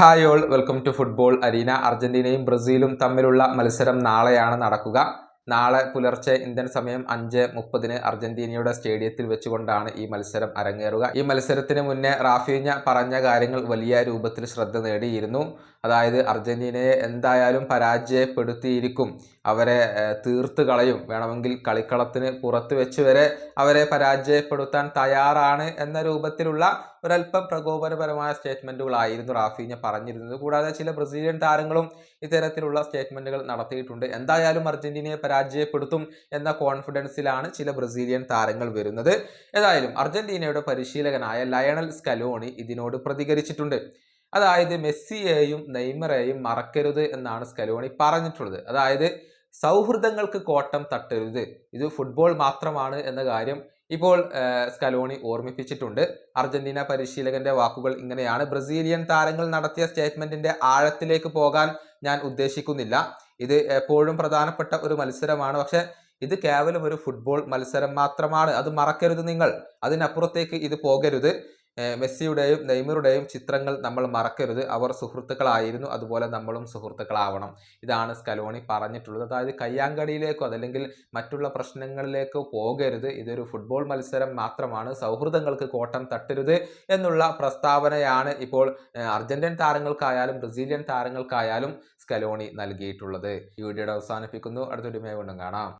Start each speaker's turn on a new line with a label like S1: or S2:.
S1: Hi all welcome to football. Arena അർജന്റീനയും ബ്രസീലും തമ്മിലുള്ള മത്സരം നാളെയാണ് നടക്കുക. നാളെ പുലർച്ചെ ഇന്ത്യൻ സമയം അഞ്ച് മുപ്പതിന് അർജന്റീനയുടെ സ്റ്റേഡിയത്തിൽ വെച്ചുകൊണ്ടാണ് ഈ മത്സരം അരങ്ങേറുക. ഈ മത്സരത്തിന് മുന്നേ റാഫീഞ്ഞ പറഞ്ഞ കാര്യങ്ങൾ വലിയ രൂപത്തിൽ ശ്രദ്ധ നേടിയിരുന്നു. അതായത് അർജന്റീനയെ എന്തായാലും പരാജയപ്പെടുത്തിയിരിക്കും. അവരെ തീർത്ത് കളയും. വേണമെങ്കിൽ കളിക്കളത്തിന് പുറത്ത് വെച്ച് വരെ അവരെ പരാജയപ്പെടുത്താൻ തയ്യാറാണ് എന്ന രൂപത്തിലുള്ള ഒരല്പം പ്രകോപനപരമായ സ്റ്റേറ്റ്മെന്റുകളായിരുന്നു റാഫീഞ്ഞ പറഞ്ഞിരുന്നത്. കൂടാതെ ചില ബ്രസീലിയൻ താരങ്ങളും ഇത്തരത്തിലുള്ള സ്റ്റേറ്റ്മെന്റുകൾ നടത്തിയിട്ടുണ്ട്. എന്തായാലും അർജന്റീനയെ പരാജയപ്പെടുത്തും എന്ന കോൺഫിഡൻസിലാണ് ചില ബ്രസീലിയൻ താരങ്ങൾ വരുന്നത്. ഏതായാലും അർജന്റീനയുടെ പരിശീലകനായ ലയണൽ സ്കലോണി ഇതിനോട് പ്രതികരിച്ചിട്ടുണ്ട്. അതായത് മെസ്സിയെയും നെയ്മറേയും മറക്കരുത് എന്നാണ് സ്കലോണി പറഞ്ഞിട്ടുള്ളത്. അതായത് സൗഹൃദങ്ങൾക്ക് കോട്ടം തട്ടരുത്. ഇത് ഫുട്ബോൾ മാത്രമാണ് എന്ന കാര്യം ഇപ്പോൾ സ്കലോണി ഓർമ്മിപ്പിച്ചിട്ടുണ്ട്. അർജന്റീന പരിശീലകന്റെ വാക്കുകൾ ഇങ്ങനെയാണ്. ബ്രസീലിയൻ താരങ്ങൾ നടത്തിയ സ്റ്റേറ്റ്മെന്റിന്റെ ആഴത്തിലേക്ക് പോകാൻ ഞാൻ ഉദ്ദേശിക്കുന്നില്ല. ഇത് എപ്പോഴും പ്രധാനപ്പെട്ട ഒരു മത്സരമാണ്. പക്ഷെ ഇത് കേവലം ഒരു ഫുട്ബോൾ മത്സരം മാത്രമാണ്. അത് മറക്കരുത് നിങ്ങൾ. അതിനപ്പുറത്തേക്ക് ഇത് പോകരുത്. മെസ്സിയുടെയും നെയ്മറുടെയും ചിത്രങ്ങൾ നമ്മൾ മറക്കരുത്. അവർ സുഹൃത്തുക്കളായിരുന്നു. അതുപോലെ നമ്മളും സുഹൃത്തുക്കളാവണം. ഇതാണ് സ്കലോണി പറഞ്ഞിട്ടുള്ളത്. അതായത് കയ്യാങ്കടിയിലേക്കോ അതല്ലെങ്കിൽ മറ്റുള്ള പ്രശ്നങ്ങളിലേക്കോ പോകരുത്. ഇതൊരു ഫുട്ബോൾ മത്സരം മാത്രമാണ്. സൗഹൃദങ്ങൾക്ക് കോട്ടം തട്ടരുത് എന്നുള്ള പ്രസ്താവനയാണ് ഇപ്പോൾ അർജന്റീൻ താരങ്ങൾക്കായാലും ബ്രസീലിയൻ താരങ്ങൾക്കായാലും സ്കലോണി നൽകിയിട്ടുള്ളത്. ഈ വീഡിയോയുടെ അവസാനിപ്പിക്കുന്നു. അടുത്തൊരു മേ കൊണ്ടും കാണാം.